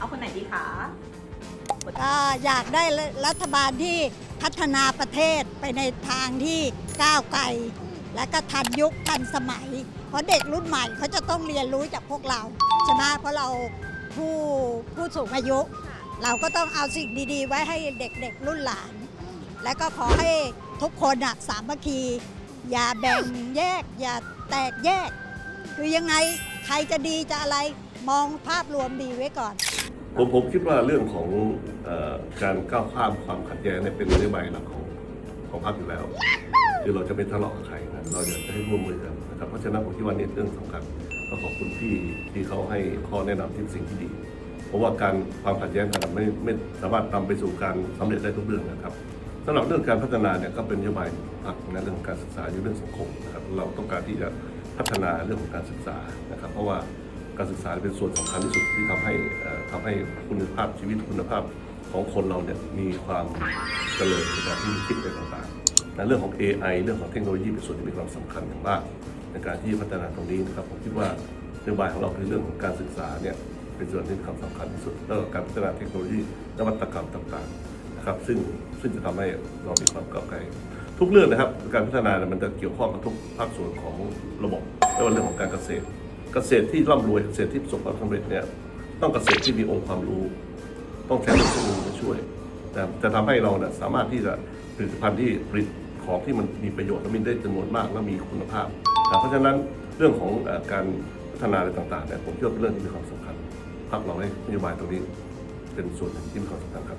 เอาคนไหนดีคะก็อยากได้รัฐบาลที่พัฒนาประเทศไปในทางที่ก้าวไกล และก็ทันยุคทันสมัย เพราะเด็กรุ่นใหม่เขาจะต้องเรียนรู้จากพวกเราใช่ไหมเพราะเราผู้ผู้สูงอายุ เราก็ต้องเอาสิ่งดีๆ ไว้ให้เด็กๆรุ่นหลาน และก็ขอให้ทุกคนอะสามัคคี อย่าแบ่งแยก อย่าแตกแยก คือยังไงใครจะดีจะอะไร มองภาพรวมดีไว้ก่อน ผมผมคิดว่าเรื่องของเออการก้าวข้ามความขัดแย้งเนี่ยเป็นนโยบายหลักของของพรรคอยู่แล้ว คือเราจะไม่ทะเลาะกับใครนะเราอยากจะให้ร่วมมือกันนะครับเพราะฉะนั้นผมคิดว่านี่เรื่องสำคัญก็ขอบคุณที่ที่เขาให้ข้อแนะนำที่สิ่งที่ดี เพราะว่าการความขัดแย้งกันไม่ไม่สามารถนำไปสู่การสำเร็จได้ทุกเรื่องนะครับสำหรับเรื่องการพัฒนาเนี่ยก็เป็นนโยบายพรรคนะเรื่องของการศึกษาอยู่เรื่องสังคมนะครับเราต้องการที่จะพัฒนาเรื่องของการศึกษานะครับ เพราะว่า การศึกษาเป็นส่วนสำคัญที่สุดที่ทำให้เอ่อทำให้คุณภาพชีวิตคุณภาพของคนเราเนี่ยมีความเจริญในการที่คิดในต่างๆนะเรื่องของ AI เรื่องของเทคโนโลยีเป็นส่วนที่มีความสำคัญอย่างมากในการที่พัฒนาตรงนี้นะครับผมคิดว่านโยบายของเราคือเรื่องของการศึกษาเนี่ยเป็นส่วนที่มีความสำคัญที่สุดแล้วก็การพัฒนาเทคโนโลยีนวัตกรรมต่างๆนะครับซึ่งซึ่งจะทำให้เรามีความก้าวไกลทุกเรื่องนะครับการพัฒนาเนี่ยมันจะเกี่ยวข้องกับทุกภาคส่วนของระบบไม่ว่าเรื่องของการเกษตร เกษตรที่ร่ำรวยเกษตรที่ประสบความสำเร็จเนี่ยต้องเกษตรที่มีองค์ความรู้ ต้องใช้เทคโนโลยีมาช่วยแต่จะทำให้เราเนี่ยสามารถที่จะผลิตภัณฑ์ที่ผลิตของที่มันมีประโยชน์และมีได้จำนวนมากและมีคุณภาพนะเพราะฉะนั้นเรื่องของการพัฒนาอะไรต่างๆเนี่ยผมคิดว่าเป็นเรื่องที่มีความสำคัญพรรคเราให้นโยบายตรงนี้เป็นส่วนที่มีความสำคัญครับ